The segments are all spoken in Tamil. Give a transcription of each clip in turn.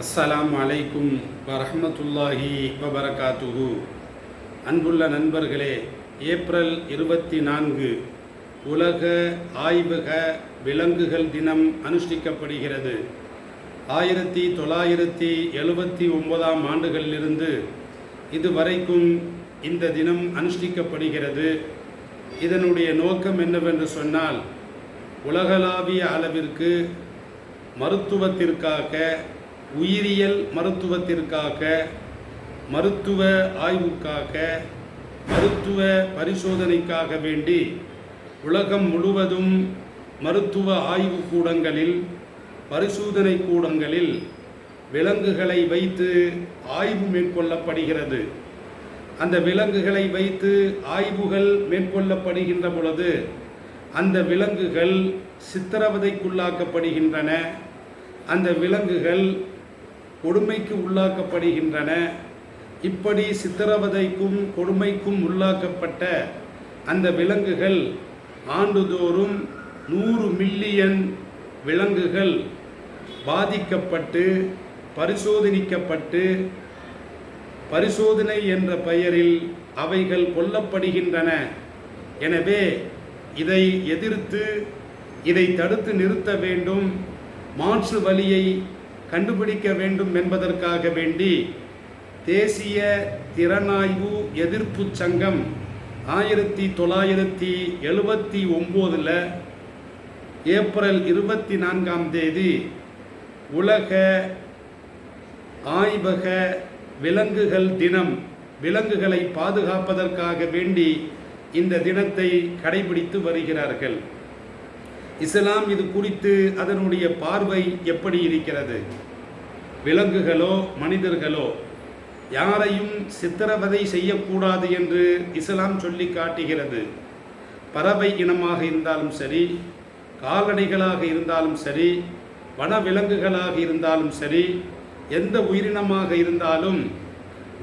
அஸ்ஸலாம் அலைக்கும் வரஹ்மத்துல்லாஹி வபரகாத்துஹு. அன்புள்ள நண்பர்களே ஏப்ரல் இருபத்தி நான்கு உலக ஆய்வக விலங்குகள் தினம் அனுஷ்டிக்கப்படுகிறது. ஆயிரத்தி தொள்ளாயிரத்தி எழுபத்தி ஒன்பதாம் ஆண்டுகளிலிருந்து இதுவரைக்கும் இந்த தினம் அனுஷ்டிக்கப்படுகிறது. இதனுடைய நோக்கம் என்னவென்று சொன்னால் உலகளாவிய அளவிற்கு மருத்துவத்திற்காக உயிரியல் மருத்துவத்திற்காக மருத்துவ ஆய்வுக்காக மருத்துவ பரிசோதனைக்காக வேண்டி உலகம் முழுவதும் மருத்துவ ஆய்வு கூடங்களில் பரிசோதனை கூடங்களில் விலங்குகளை வைத்து ஆய்வு மேற்கொள்ளப்படுகிறது. அந்த விலங்குகளை வைத்து ஆய்வுகள் மேற்கொள்ளப்படுகின்ற பொழுது அந்த விலங்குகள் சித்திரவதைக்குள்ளாக்கப்படுகின்றன. அந்த விலங்குகள் கொடுமைக்கு உள்ளாக்கப்படுகின்றன. இப்படி சித்திரவதைக்கும் கொடுமைக்கும் உள்ளாக்கப்பட்ட அந்த விலங்குகள் ஆண்டுதோறும் நூறு மில்லியன் விலங்குகள் பாதிக்கப்பட்டு பரிசோதனிக்கப்பட்டு பரிசோதனை என்ற பெயரில் அவைகள் கொல்லப்படுகின்றன. எனவே இதை எதிர்த்து இதை தடுத்து நிறுத்த வேண்டும். மாற்று வழியை கண்டுபிடிக்க வேண்டும் என்பதற்காக வேண்டி தேசிய திறனாய்வு எதிர்ப்பு சங்கம் ஆயிரத்தி தொள்ளாயிரத்தி எழுபத்தி ஒம்போதில் ஏப்ரல் இருபத்தி நான்காம் தேதி உலக ஆய்வக விலங்குகள் தினம் விலங்குகளை பாதுகாப்பதற்காக வேண்டி இந்த தினத்தை கடைபிடித்து வருகிறார்கள். இஸ்லாம் இது குறித்து அதனுடைய பார்வை எப்படி இருக்கிறது? விலங்குகளோ மனிதர்களோ யாரையும் சித்திரவதை செய்யக்கூடாது என்று இஸ்லாம் சொல்லி காட்டுகிறது. பறவை இனமாக இருந்தாலும் சரி கால்நடைகளாக இருந்தாலும் சரி வனவிலங்குகளாக இருந்தாலும் சரி எந்த உயிரினமாக இருந்தாலும்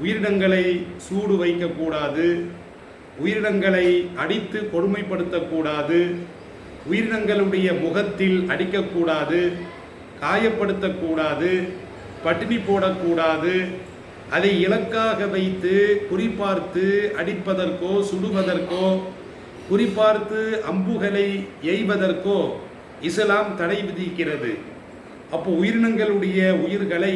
உயிரினங்களை சூடு வைக்கக்கூடாது உயிரினங்களை அடித்து கொடுமைப்படுத்தக்கூடாது உயிரினங்களுடைய முகத்தில் அடிக்கக்கூடாது காயப்படுத்தக்கூடாது பட்டினி போடக்கூடாது அதை இலக்காக வைத்து குறிப்பார்த்து அடிப்பதற்கோ சுடுவதற்கோ குறிப்பார்த்து அம்புகளை எய்வதற்கோ இஸ்லாம் தடை விதிக்கிறது. அப்போ உயிரினங்களுடைய உயிர்களை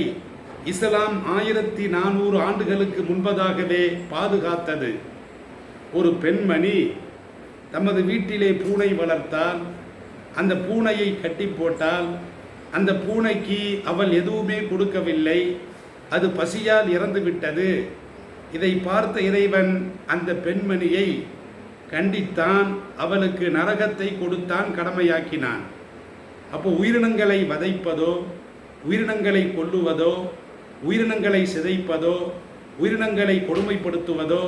இஸ்லாம் ஆயிரத்தி நானூறு ஆண்டுகளுக்கு முன்பதாகவே பாதுகாத்தது. ஒரு பெண்மணி தமது வீட்டிலே பூனை வளர்த்தால் அந்த பூனையை கட்டி போட்டால் அந்த பூனைக்கு அவள் எதுவுமே கொடுக்கவில்லை. அது பசியால் இறந்து விட்டது. இதை பார்த்த இறைவன் அந்த பெண்மணியை கண்டித்தான் அவளுக்கு நரகத்தை கொடுத்தான் கடமையாக்கினான். அப்போ உயிரினங்களை வதைப்பதோ உயிரினங்களை கொல்லுவதோ உயிரினங்களை சிதைப்பதோ உயிரினங்களை கொடுமைப்படுத்துவதோ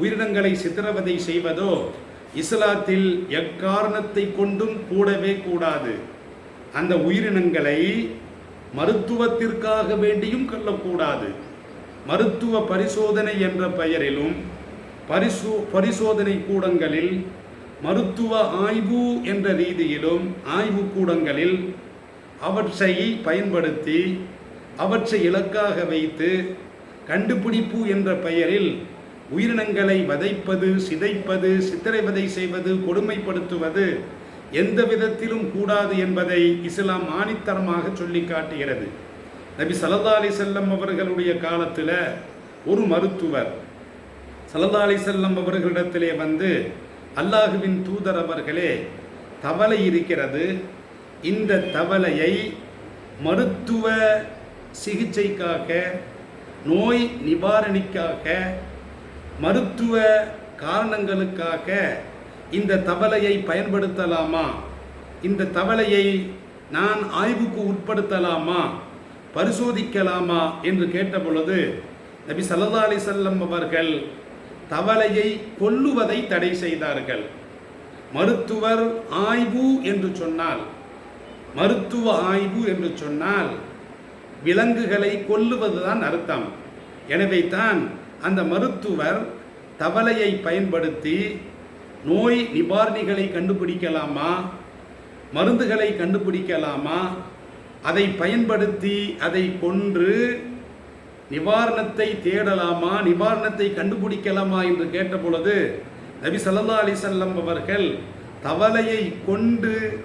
உயிரினங்களை சித்திரவதை செய்வதோ இஸ்லாத்தில் எக்காரணத்தை கொண்டும் கூடவே கூடாது. அந்த உயிரினங்களை மருத்துவத்திற்காக வேண்டியும் கொள்ளக்கூடாது. மருத்துவ பரிசோதனை என்ற பெயரிலும் பரிசோ பரிசோதனை கூடங்களில் மருத்துவ ஆய்வு என்ற ரீதியிலும் ஆய்வு கூடங்களில் அவற்றை பயன்படுத்தி அவற்றை இலக்காக வைத்து கண்டுபிடிப்பு என்ற பெயரில் உயிரினங்களை வதைப்பது சிதைப்பது சித்திரைவதை செய்வது கொடுமைப்படுத்துவது எந்த விதத்திலும் கூடாது என்பதை இஸ்லாம் ஆணித்தரமாக சொல்லி காட்டுகிறது. நபி சல்லா அலி செல்லம் அவர்களுடைய காலத்தில் ஒரு மருத்துவர் சல்லா அலி செல்லம் அவர்களிடத்திலே வந்து அல்லாஹுவின் தூதர் அவர்களே தவளை இருக்கிறது. இந்த தவளையை மருத்துவ சிகிச்சைக்காக நோய் நிவாரணிக்காக மருத்துவ காரணங்களுக்காக இந்த தவளையை பயன்படுத்தலாமா? இந்த தவளையை நான் ஆய்வுக்கு உட்படுத்தலாமா? பரிசோதிக்கலாமா? என்று கேட்ட பொழுது நபி சல்லா அலி செல்லம் அவர்கள் தவளையை கொல்லுவதை தடை செய்தார்கள். மருத்துவர் ஆய்வு என்று சொன்னால் மருத்துவ ஆய்வு என்று சொன்னால் விலங்குகளை கொல்லுவதுதான் அர்த்தம். எனவே தான் அந்த மருத்துவர் தவளையை பயன்படுத்தி நோய் நிவாரணிகளை கண்டுபிடிக்கலாமா? மருந்துகளை கண்டுபிடிக்கலாமா? அதை பயன்படுத்தி அதை கொன்று நிவாரணத்தை தேடலாமா? நிவாரணத்தை கண்டுபிடிக்கலாமா என்று கேட்ட பொழுது நபி சல்லா அலைஹி அவர்கள் தவளையை கொண்டு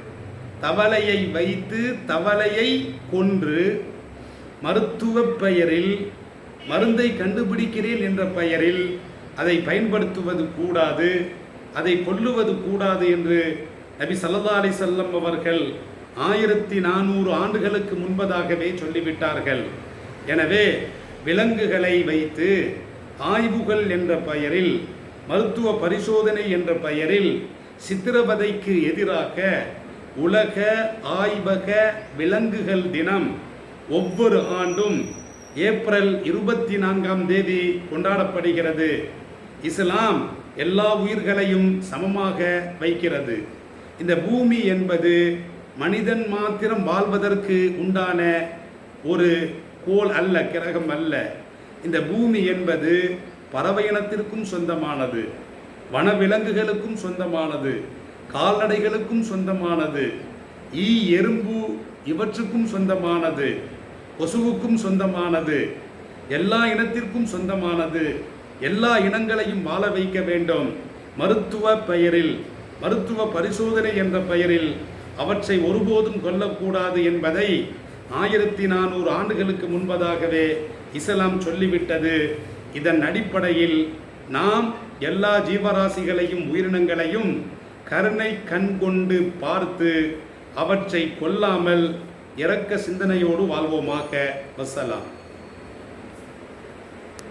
தவளையை வைத்து தவளையை கொன்று மருத்துவ பெயரில் மருந்தை கண்டுபிடிக்கிறேன் என்ற பெயரில் அதை பயன்படுத்துவது கூடாது அதை கொல்லுவது கூடாது என்று நபி சல்லா அலி செல்லம் அவர்கள் ஆயிரத்தி நானூறு ஆண்டுகளுக்கு முன்பதாகவே சொல்லிவிட்டார்கள். எனவே விலங்குகளை வைத்து ஆய்வுகள் என்ற பெயரில் மருத்துவ பரிசோதனை என்ற பெயரில் சித்திரவதைக்கு எதிராக உலக ஆய்வக விலங்குகள் தினம் ஒவ்வொரு ஆண்டும் ஏப்ரல் இருபத்தி நான்காம் தேதி கொண்டாடப்படுகிறது. இஸ்லாம் எல்லா உயிர்களையும் சமமாக வைக்கிறது. இந்த பூமி என்பது மனிதன் மாத்திரம் வாழ்வதற்கு உண்டான ஒரு கோல் அல்ல கிரகம் அல்ல. இந்த பூமி என்பது பறவை இனத்திற்கும் சொந்தமானது வனவிலங்குகளுக்கும் சொந்தமானது கால்நடைகளுக்கும் சொந்தமானது ஈ எறும்பு இவற்றுக்கும் சொந்தமானது. கொசுவுக்கும் சொந்தமானது. எல்லா இனத்திற்கும் சொந்தமானது. எல்லா இனங்களையும் வாழ வைக்க வேண்டும். மருத்துவ பெயரில் மருத்துவ பரிசோதனை என்ற பெயரில் அவற்றை ஒருபோதும் கொல்லக்கூடாது என்பதை ஆயிரத்தி நானூறு ஆண்டுகளுக்கு முன்பதாகவே இஸ்லாம் சொல்லிவிட்டது. இதன் அடிப்படையில் நாம் எல்லா ஜீவராசிகளையும் உயிரினங்களையும் கருணை கண் கொண்டு பார்த்து அவற்றை கொல்லாமல் இறக்க சிந்தனையோடு வாழ்வோமாக வசலாம்.